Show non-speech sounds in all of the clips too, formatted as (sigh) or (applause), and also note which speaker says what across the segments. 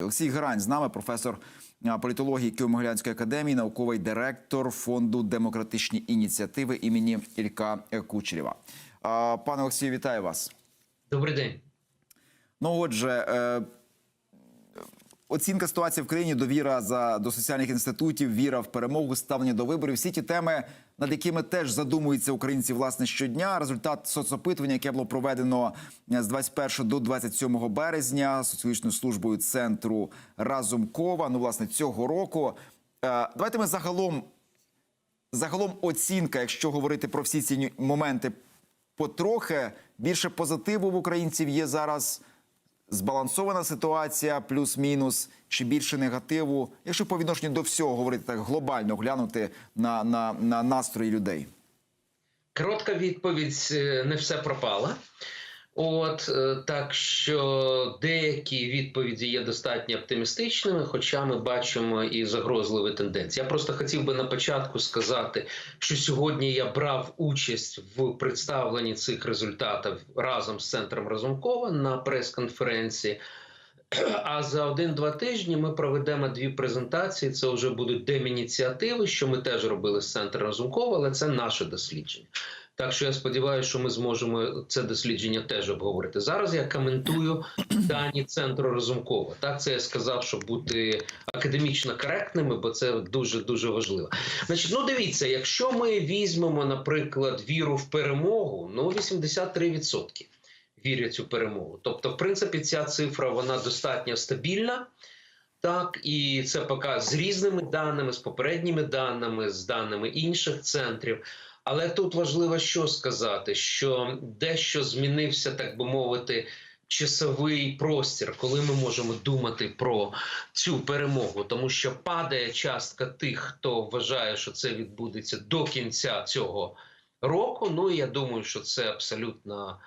Speaker 1: Олексій Грань з нами, професор політології Києво-Могилянської академії, науковий директор фонду демократичні ініціативи імені Ілька Кучерєва. Пане Олексію, вітаю вас.
Speaker 2: Добрий день.
Speaker 1: Ну, отже, е, оцінка ситуації в країні, довіра за до соціальних інститутів, віра в перемогу, ставлення до виборів. Всі ті теми, над якими теж задумуються українці власне щодня. Результат соцопитування, яке було проведено е, з 21 до 27 березня соціологічною службою центру Разумкова. Ну, власне, цього року. Е, Давайте ми загалом загалом оцінка, якщо говорити про всі ці моменти, потрохи більше позитиву в українців є зараз. Збалансована ситуація, плюс-мінус, чи більше негативу, якщо по відношенню до всього говорити так глобально, глянути на, на, на настрої людей.
Speaker 2: Коротка відповідь: е, не все пропало. От е, так що деякі відповіді є достатньо оптимістичними, хоча ми бачимо і загрозливі тенденції. Я просто хотів би на початку сказати, що сьогодні я брав участь в представленні цих результатів разом з центром Разумкова на прес-конференції. А за один-два тижні ми проведемо дві презентації. Це вже будуть демініціативи, що ми теж робили з центром Разумкова, але це наше дослідження. Так що я сподіваюся, що ми зможемо це дослідження теж обговорити. Зараз я коментую (clears throat) дані центру Разумкова. Так, це я сказав, щоб бути академічно коректними, бо це дуже дуже важливо. Значить, ну дивіться, якщо ми візьмемо, наприклад, віру в перемогу, ну 83% вірять у перемогу. Тобто, в принципі, ця цифра вона достатньо стабільна. Так, і це поки з різними даними, з попередніми даними, з даними інших центрів. Але тут важливо що сказати, що дещо змінився, так би мовити, часовий простір, коли ми можемо думати про цю перемогу, тому що падає частка тих, хто вважає, що це відбудеться до кінця цього року. Ну я думаю, що це абсолютно.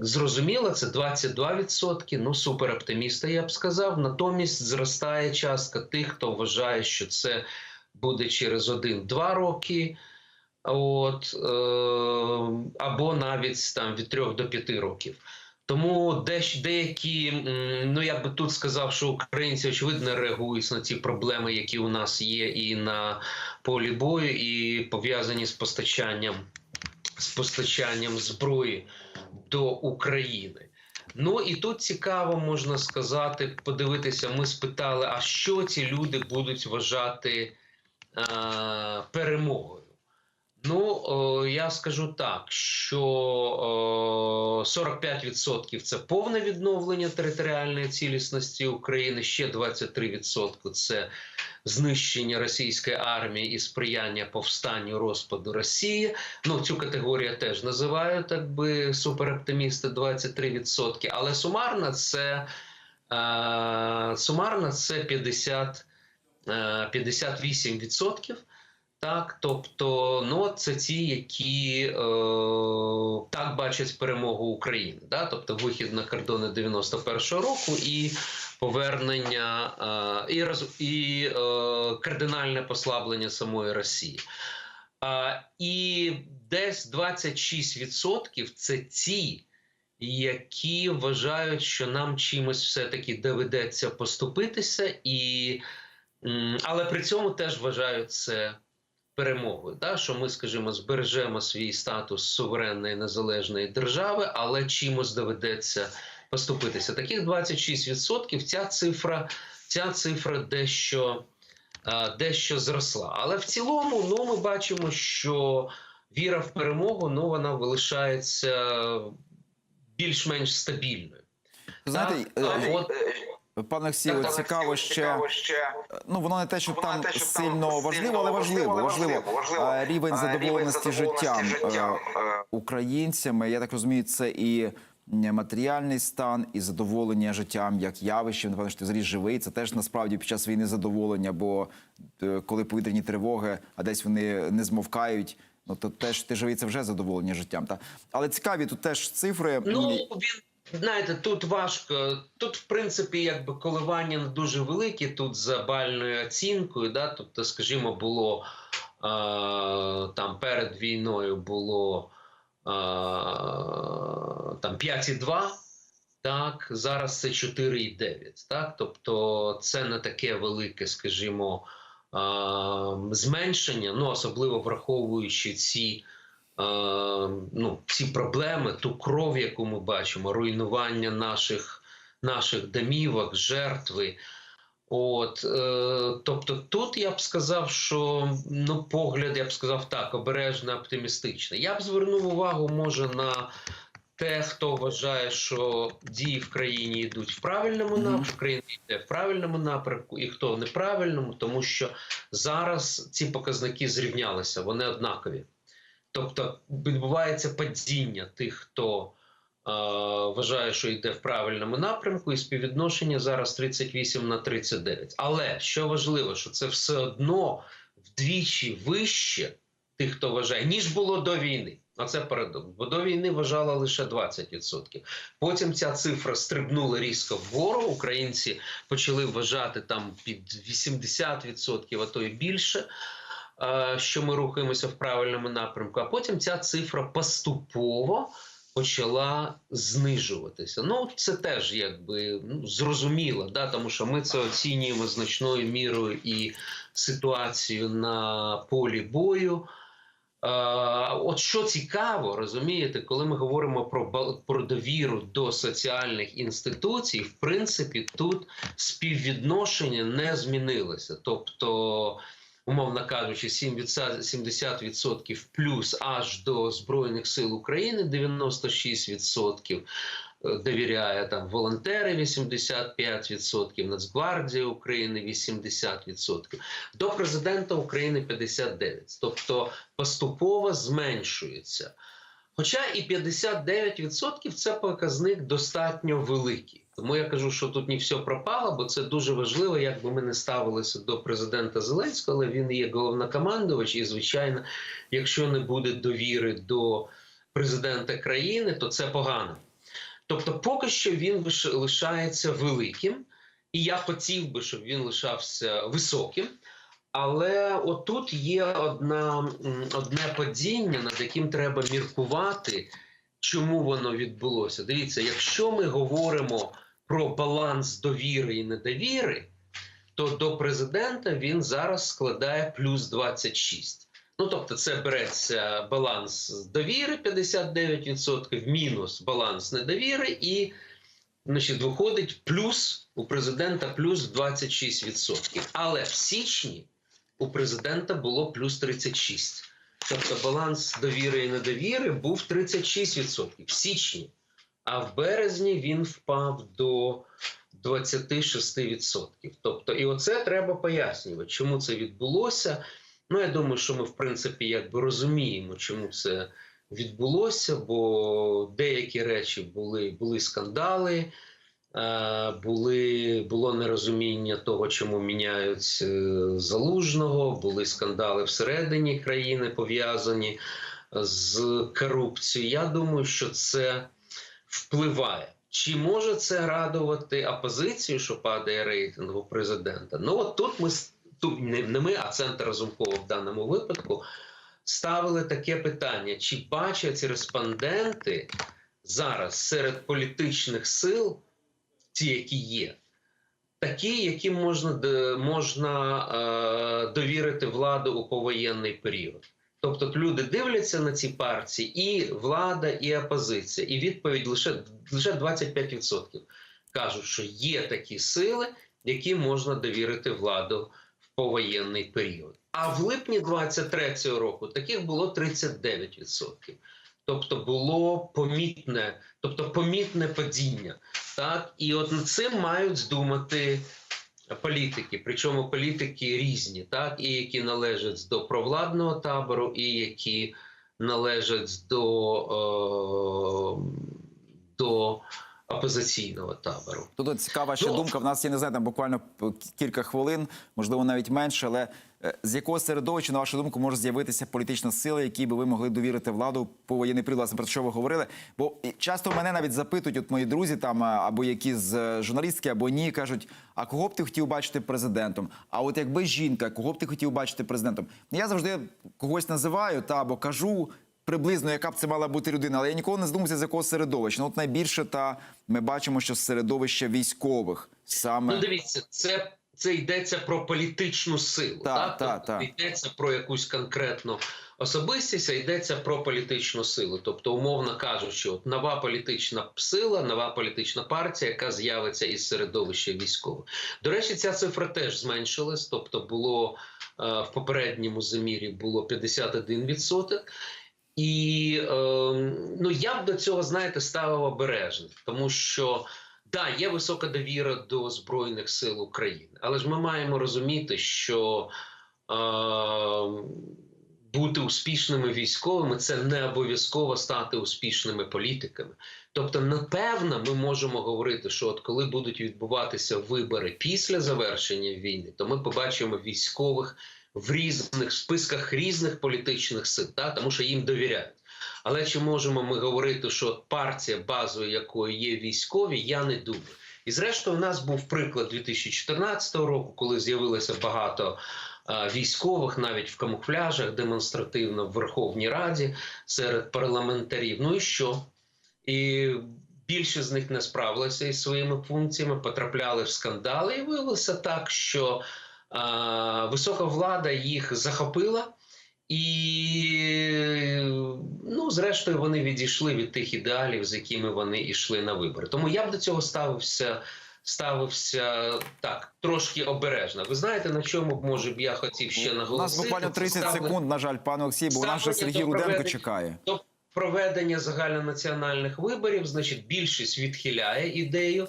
Speaker 2: Зрозуміло, це 22%, ну супер оптимісти, я б сказав. Натомість зростає частка тих, хто вважає, що це буде через 1-2 роки, от, е, або навіть там від 3 до 5 років. Тому десь деякі, ну я би тут сказав, що українці очевидно реагують на ці проблеми, які у нас є, і на полі бою, і пов'язані з постачанням з постачанням зброї до України. Ну і тут цікаво можна сказати, подивитися. Ми спитали, а що ці люди будуть вважати е, перемогою. Ну, я скажу так, що 45% це повне відновлення територіальної цілісності України, ще 23% це знищення російської армії і сприяння повстанню розпаду Росії. Ну, цю категорію теж називаю так би супероптимісти 23%. Але сумарно це, е, сумарно це 50, е, 58%. Так, тобто, ну це ті, які е, так бачать перемогу України, да? тобто вихід на кордони 91-го року і повернення е, і, роз, і е, кардинальне послаблення самої Росії. А, і десь 26% це ті, які вважають, що нам чимось все-таки доведеться поступитися, і, але при цьому теж вважають це перемогою, да? що ми, скажімо, збережемо свій статус суверенної незалежної держави, але чимось доведеться поступитися. Таких 26% ця цифра, ця цифра дещо, е, дещо зросла. Але в цілому, ну, ми бачимо, що віра в перемогу ну, вона залишається більш-менш стабільною.
Speaker 1: Знаєте,
Speaker 2: Так,
Speaker 1: е,
Speaker 2: а от,
Speaker 1: пане Олексію, цікаво ще. Ну воно не те, що
Speaker 3: Воно
Speaker 1: там
Speaker 3: те, що там
Speaker 1: сильно важливо, але важливо.
Speaker 3: важливо,
Speaker 1: Важливо
Speaker 3: важливо.
Speaker 1: Рівень задоволеності життям
Speaker 3: життям,
Speaker 1: е,
Speaker 3: е,
Speaker 1: українцями. Я так розумію, це і матеріальний стан, і задоволення життям як явищем. Напевно, що ти зріс живий. Це теж насправді під час війни задоволення. Бо е, коли повітряні тривоги, а десь вони не змовкають. Ну то теж ти живий, це вже задоволення життям. Та але цікаві тут теж цифри.
Speaker 2: Ну він знаєте, тут важко. Тут, в принципі, якби коливання не дуже великі. Тут за бальною оцінкою. Да? Тобто, скажімо, було е, там перед війною було е, там 5,2 Так, зараз це 4,9. Так, тобто це не таке велике, скажімо, а, зменшення, ну особливо враховуючи ці, ну, ці проблеми, ту кров, яку ми бачимо, руйнування наших, наших домівок, жертви. От, е, тобто, тут я б сказав, що ну, погляд, я б сказав так, обережно оптимістичний. Я б звернув увагу, може, на те, хто вважає, що дії в країні йдуть в правильному напрямку, країна йде в правильному напрямку, і хто в неправильному, тому що зараз ці показники зрівнялися, вони однакові. Тобто відбувається падіння тих, хто е, вважає, що йде в правильному напрямку, і співвідношення зараз 38 на 39. Але що важливо, що це все одно вдвічі вище тих, хто вважає, ніж було до війни. А це парадокс. Бо до війни вважала лише 20%. Потім ця цифра стрибнула різко вгору. Українці почали вважати там під 80%, а то і більше, що ми рухаємося в правильному напрямку. А потім ця цифра поступово почала знижуватися. Ну, це теж якби ну, зрозуміло, да? тому що ми це оцінюємо значною мірою і ситуацію на полі бою. Е, От що цікаво, розумієте, коли ми говоримо про про довіру до соціальних інституцій, в принципі, тут співвідношення не змінилося. Тобто, умовно кажучи, 70%, 70% плюс аж до Збройних сил України 96% е, довіряє там волонтери 85%, Нацгвардія України 80%, до президента України 59%. Тобто поступово зменшується. Хоча і 59% це показник достатньо великий. Тому я кажу, що тут не все пропало, бо це дуже важливо, як би ми не ставилися до президента Зеленського, але він є головнокомандувач, і звичайно, якщо не буде довіри до президента країни, то це погано. Тобто, поки що він лишається великим, і я хотів би, щоб він лишався високим. Але отут є одна, одне падіння, над яким треба міркувати, чому воно відбулося. Дивіться, якщо ми говоримо про баланс довіри і недовіри, то до президента він зараз складає плюс 26. Ну, тобто, це береться баланс довіри 59%, мінус баланс недовіри, і значить, виходить плюс у президента плюс 26%. Але в січні у президента було плюс 36. Тобто баланс довіри і недовіри був 36% в січні, а в березні він впав до 26%. Тобто, і оце треба пояснювати, чому це відбулося. Ну, я думаю, що ми, в принципі, якби розуміємо, чому це відбулося, бо деякі речі були, були скандали. Е, Були, було нерозуміння того, чому міняють е, залужного, були скандали всередині країни пов'язані з корупцією. Я думаю, що це впливає. Чи може це радувати опозицію, що падає рейтинг у президента? Ну от тут ми тут не, не ми, а центр Разумкова в даному випадку ставили таке питання: чи бачать респонденти зараз серед політичних сил? ті, які є, такі, яким можна, можна е, довірити владу у повоєнний період. Тобто люди дивляться на ці партії, і влада, і опозиція, і відповідь лише, лише 25% кажуть, що є такі сили, яким можна довірити владу в повоєнний період. А в липні 23-го року таких було 39%. Тобто було помітне, тобто помітне падіння. Так, і от над цим мають здумати політики. Причому політики різні, так, і які належать до провладного табору, і які належать до, е, до опозиційного табору.
Speaker 1: Тут цікава ще
Speaker 2: Ну,
Speaker 1: думка. В нас є не знаю, там буквально кілька хвилин, можливо, навіть менше. Але е, з якого середовища, на вашу думку, може з'явитися політична сила, якій би ви могли довірити владу по воєнний період, власне, про що ви говорили? Бо часто мене навіть запитують, от мої друзі, там або які з е, журналістки, або ні, кажуть: а кого б ти хотів бачити президентом? А от якби жінка, кого б ти хотів бачити президентом? Я завжди когось називаю та або кажу. Приблизно, яка б це мала бути людина, але я ніколи не здумався з якого середовища. Ну, от найбільше та ми бачимо, що з середовища військових саме
Speaker 2: Ну, дивіться, це, це йдеться про політичну силу.
Speaker 1: Так,
Speaker 2: так,
Speaker 1: так,
Speaker 2: Тобто
Speaker 1: так.
Speaker 2: йдеться про якусь конкретну особистість, а йдеться про політичну силу. Тобто, умовно кажучи, от нова політична сила, нова політична партія, яка з'явиться із середовища військових. До речі, ця цифра теж зменшилась. Тобто, було е, в попередньому замірі було 51%. І е, ну я б до цього, знаєте, ставив обережно, тому що да, є висока довіра до Збройних сил України, але ж ми маємо розуміти, що е, бути успішними військовими це не обов'язково стати успішними політиками. Тобто, напевно, ми можемо говорити, що от коли будуть відбуватися вибори після завершення війни, то ми побачимо військових в різних списках різних політичних сил, та, тому що їм довіряють. Але чи можемо ми говорити, що партія, базою якої є військові, я не думаю. І зрештою, у нас був приклад 2014 року, коли з'явилося багато а, військових, навіть в камуфляжах, демонстративно в Верховній Раді серед парламентарів. Ну і що? І більше з них не справилися із своїми функціями, потрапляли в скандали, і виявилося так, що висока влада їх захопила. І ну, зрештою, вони відійшли від тих ідеалів, з якими вони йшли на вибори. Тому я б до цього ставився, ставився так, трошки обережно. Ви знаєте, на чому б може б я хотів ще
Speaker 1: у
Speaker 2: наголосити?
Speaker 1: нас буквально 30
Speaker 2: ставлення-
Speaker 1: секунд. На жаль, пане Олексій, бо у нас же Сергій Руденко чекає.
Speaker 2: до проведення загальнонаціональних виборів, значить, більшість відхиляє ідею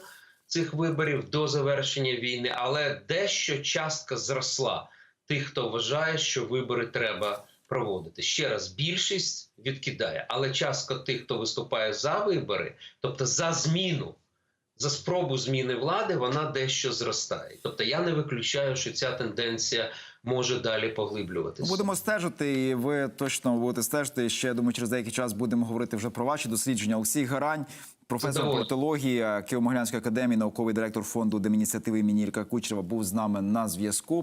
Speaker 2: цих виборів до завершення війни, але дещо частка зросла тих, хто вважає, що вибори треба проводити. Ще раз, більшість відкидає, але частка тих, хто виступає за вибори, тобто за зміну. За спробу зміни влади вона дещо зростає. Тобто я не виключаю, що ця тенденція може далі поглиблюватися.
Speaker 1: Будемо стежити, і ви точно будете стежити. Ще я думаю, через деякий час будемо говорити вже про ваші дослідження. Олексій Гарань, професор політології Києво-Могилянської академії, науковий директор фонду демініціативи імені Ілька Кучерова, був з нами на зв'язку.